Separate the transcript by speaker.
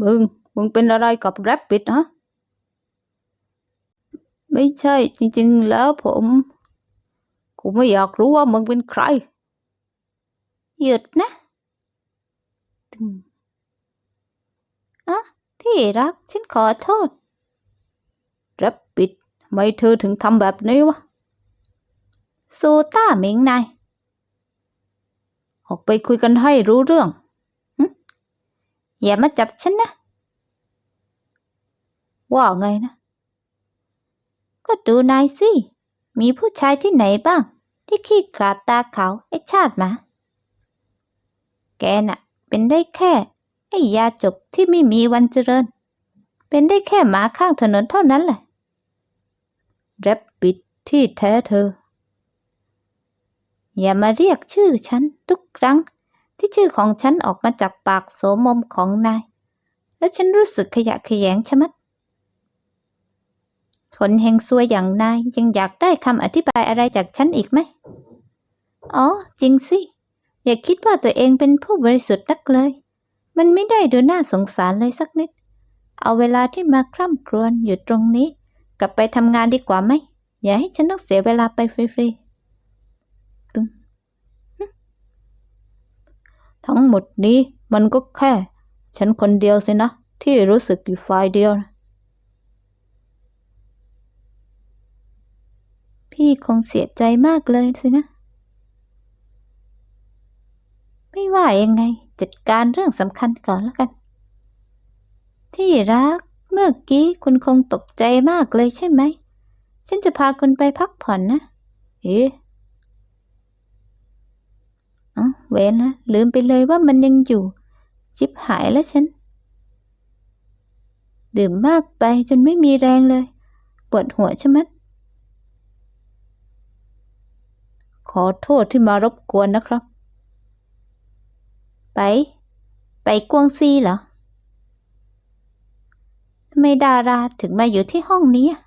Speaker 1: มึง มึงเป็นอะไรกับแรปปิดฮะ ไม่ใช่จริง ๆ แล้วผม กูไม่อยากรู้ว่ามึงเป็นใคร หยุดนะตึงอะที่รัก ฉันขอโทษแรปปิดทำไมเธอถึงทำแบบนี้วะ ซูต้าหมิงนาย ออกไปคุยกันให้รู้เรื่อง อย่ามาจับฉันนะ ว่าไงนะ ก็ดูนายสิ มีผู้ชายที่ไหนบ้าง ที่ขี้ขลาดตาขาวไอ้ชาติมา แกน่ะ เป็นได้แค่ ไอ้ยาจกที่ไม่มีวันเจริญ เป็นได้แค่หมาข้างถนนเท่านั้นแหละแรปปิดที่แท้เธอ อย่ามาเรียกชื่อฉันทุกครั้ง ที่ชื่อของฉันออกมาจากปากโสมมของนาย แล้วฉันรู้สึกขยะแขยงชะมัดคนเฮงซวยอย่างนายยังอยากได้คำอธิบายอะไรจากฉันอีกไหม อ๋อ จริงสิ อย่าคิดว่าตัวเองเป็นผู้บริสุทธิ์นักเลย มันไม่ได้ดูน่าสงสารเลยสักนิด เอาเวลาที่มาคร่ำครวญอยู่ตรงนี้ กลับไปทำงานดีกว่าไหม อย่าให้ฉันต้องเสียเวลาไปฟรีๆตึงฮึ ทั้งหมดนี้มันก็แค่ ฉันคนเดียวสินะ ที่รู้สึกอยู่ฝ่ายเดียวนะพี่คงเสียใจมากเลยสินะ ไม่ว่ายังไง จัดการเรื่องสำคัญก่อนแล้วกัน ที่รักเมื่อกี้คุณคงตกใจมากเลยใช่ไหม ฉันจะพาคุณไปพักผ่อนนะ เอ๊ะเอ้าเวนนะลืมไปเลยว่ามันยังอยู่ จิบหายแล้วฉัน ดื่มมากไปจนไม่มีแรงเลย ปวดหัวใช่ไหมขอโทษที่มารบกวนนะครับ ไป ไปกวงซีเหรอทำไมดาราถึงมาอยู่ที่ห้องนี้อะ